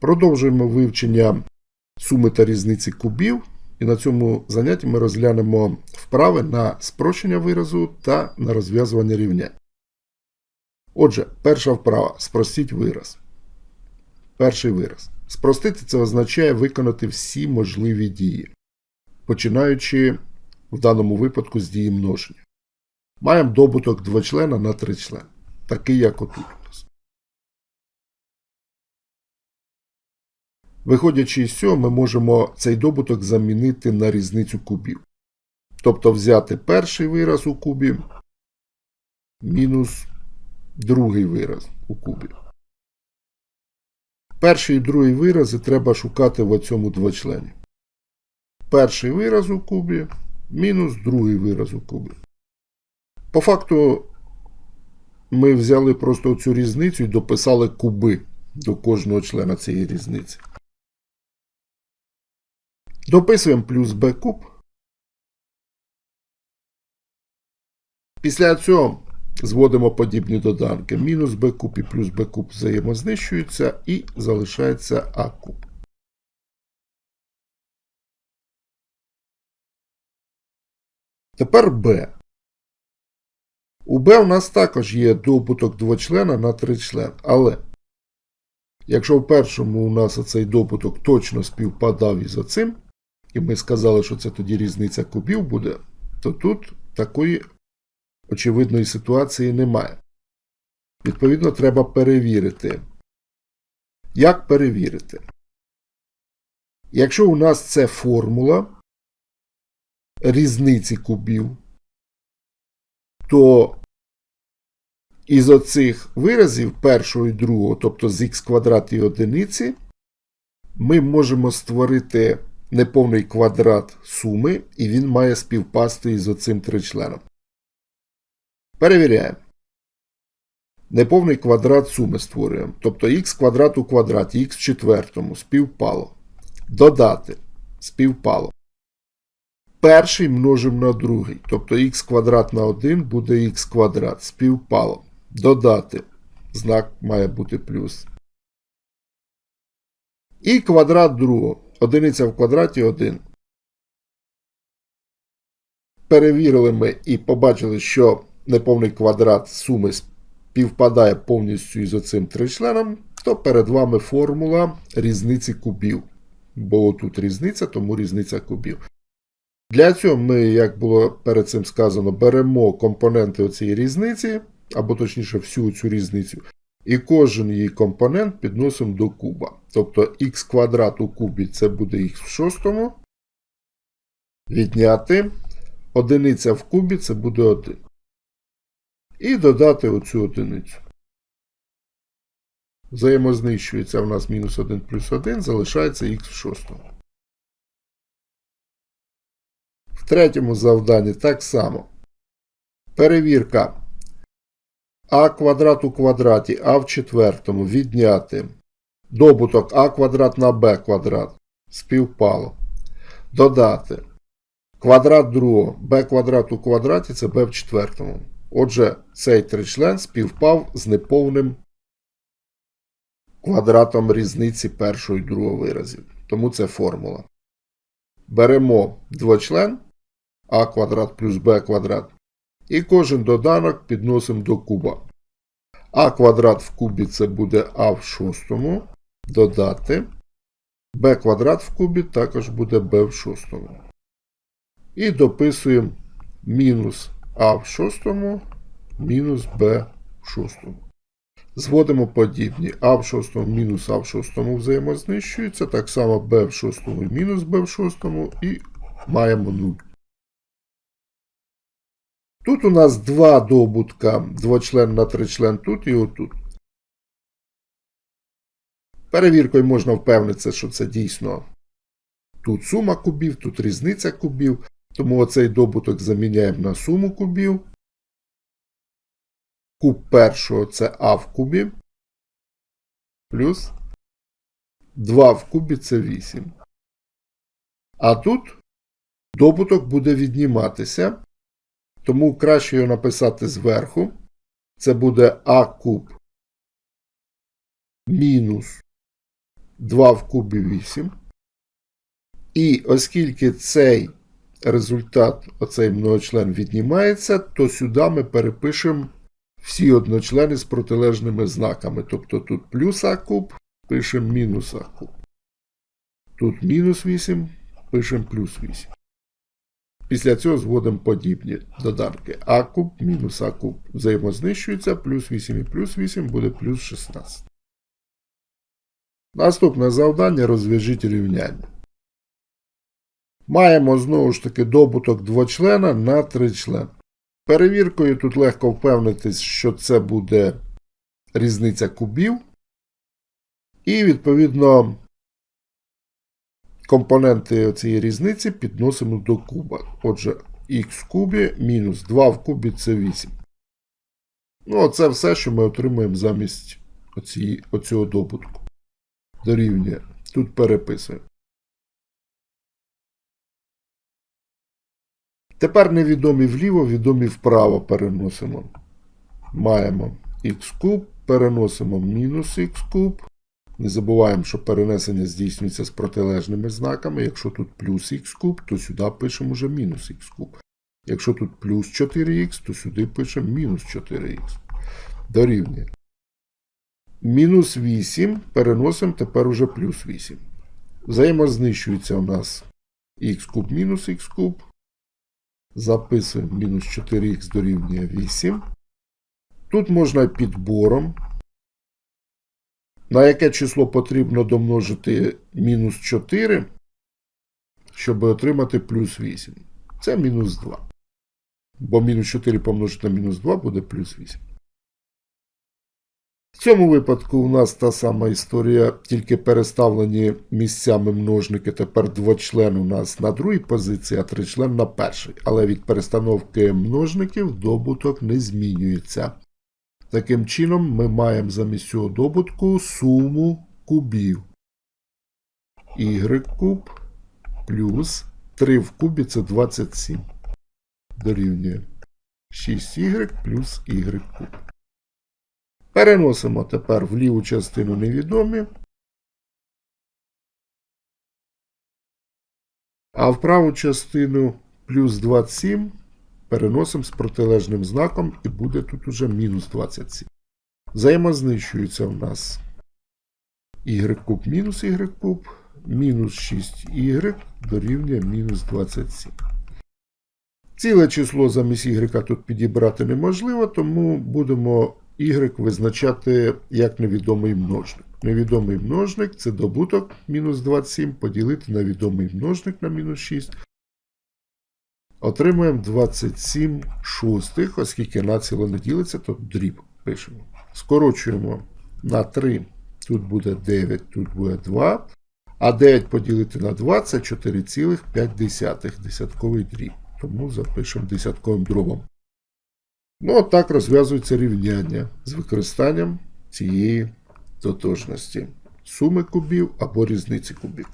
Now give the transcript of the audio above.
Продовжуємо вивчення суми та різниці кубів. І на цьому занятті ми розглянемо вправи на спрощення виразу та на розв'язування рівнянь. Отже, перша вправа спростіть вираз. Перший вираз. Спростити це означає виконати всі можливі дії, починаючи в даному випадку з дії множення. Маємо добуток двочлена на тричлен, такий як отут Виходячи з цього, ми можемо цей добуток замінити на різницю кубів. Тобто взяти перший вираз у кубі мінус другий вираз у кубі. Перший і другий вирази треба шукати в цьому двочлені. Перший вираз у кубі мінус другий вираз у кубі. По факту ми взяли просто цю різницю і дописали куби до кожного члена цієї різниці. Дописуємо плюс b куб. Після цього зводимо подібні доданки. Мінус b куб і плюс b куб взаємознищуються і залишається а куб. Тепер b. У b у нас також є добуток двочлена на тричлен, але якщо в першому у нас оцей добуток точно співпадав із оцим, і ми сказали, що це тоді різниця кубів буде, то тут такої очевидної ситуації немає. Відповідно, треба перевірити. Як перевірити? Якщо у нас це формула різниці кубів, то із оцих виразів першого і другого, тобто з х квадрат і одиниці, ми можемо створити неповний квадрат суми, і він має співпасти із оцим тричленом. Перевіряємо. Неповний квадрат суми створюємо. Тобто х квадрат у квадраті, х в четвертому співпало. Додати співпало. Перший множимо на другий. Тобто х квадрат на 1 буде х квадрат. Співпало. Додати. Знак має бути плюс. І квадрат другого. Одиниця в квадраті 1. Перевірили ми і побачили, що неповний квадрат суми співпадає повністю із оцим тричленом, то перед вами формула різниці кубів. Бо тут різниця, тому різниця кубів. Для цього ми, як було перед цим сказано, беремо компоненти цієї різниці, або точніше всю цю різницю, і кожен її компонент підносимо до куба. Тобто х квадрат у кубі це буде х в шостому. Відняти. Одиниця в кубі це буде 1. І додати оцю одиницю. Взаємознищується у нас мінус 1 плюс 1, залишається х в шостому. В третьому завданні так само. Перевірка а квадрат у квадраті, а в четвертому відняти. Добуток а квадрат на b квадрат. Співпало. Додати. Квадрат другого. b квадрат у квадраті це b в четвертому. Отже, цей тричлен співпав з неповним квадратом різниці першого і другого виразів. Тому це формула. Беремо двочлен а квадрат плюс b квадрат. І кожен доданок підносимо до куба. А квадрат в кубі це буде а в шостому. Додати. b квадрат в кубі також буде b в шостому. І дописуємо мінус а в шостому, мінус b в шостому. Зводимо подібні. А в шостому мінус А в шостому взаємознищується. Так само b в шостому мінус b в шостому. І маємо 0. Тут у нас два добутка, двочлен на тричлен тут і отут. Перевіркою можна впевнитися, що це дійсно тут сума кубів, тут різниця кубів. Тому оцей добуток заміняємо на суму кубів. Куб першого це А в кубі. Плюс 2 в кубі це 8. А тут добуток буде відніматися. Тому краще його написати зверху. Це буде А куб мінус 2 в кубі 8. І оскільки цей результат, оцей многочлен віднімається, то сюди ми перепишемо всі одночлени з протилежними знаками. Тобто тут плюс а куб, пишемо мінус а куб. Тут мінус 8, пишемо плюс 8. Після цього зводимо подібні доданки. А куб мінус а куб взаємознищується, плюс 8 і плюс 8 буде плюс 16. Наступне завдання розв'яжіть рівняння. Маємо знову ж таки добуток двочлена на тричлен. Перевіркою тут легко впевнитись, що це буде різниця кубів. І, відповідно, компоненти цієї різниці підносимо до куба. Отже, х в кубі мінус 2 в кубі це 8. Ну, оце все, що ми отримуємо замість оці, оцього добутку. Дорівнює. Тут переписуємо. Тепер невідомі вліво, відомі вправо переносимо. Маємо х куб, переносимо мінус х куб. Не забуваємо, що перенесення здійснюється з протилежними знаками. Якщо тут плюс х куб, то сюди пишемо вже мінус х куб. Якщо тут плюс 4х, то сюди пишемо мінус 4х. Дорівнює. Мінус 8 переносимо тепер уже плюс 8. Взаємознищується у нас х куб мінус х куб. Записуємо мінус 4х дорівнює 8. Тут можна підбором. На яке число потрібно домножити мінус 4, щоб отримати плюс 8. Це мінус 2. Бо мінус 4 помножити на мінус 2 буде плюс 8. В цьому випадку у нас та сама історія, тільки переставлені місцями множники. Тепер двочлен у нас на другій позиції, а тричлен на першій. Але від перестановки множників добуток не змінюється. Таким чином, ми маємо замість цього добутку суму кубів. Y куб плюс 3 в кубі це 27. Дорівнює 6y плюс y куб. Переносимо тепер в ліву частину невідомі. А в праву частину плюс 27 переносимо з протилежним знаком і буде тут уже мінус 27. Взаємознищується у нас y куб мінус y куб, мінус 6y дорівнює мінус 27. Ціле число замість y тут підібрати неможливо, тому будемо y визначати як невідомий множник. Невідомий множник це добуток мінус 27 поділити на відомий множник на мінус 6. Отримуємо 27 шостих, оскільки націло не ділиться, то дріб пишемо. Скорочуємо на 3. Тут буде 9, тут буде 2. А 9 поділити на 2 це 4,5 десятковий дріб. Тому запишемо десятковим дробом. Ну, от так розв'язується рівняння з використанням цієї тотожності суми кубів або різниці кубів.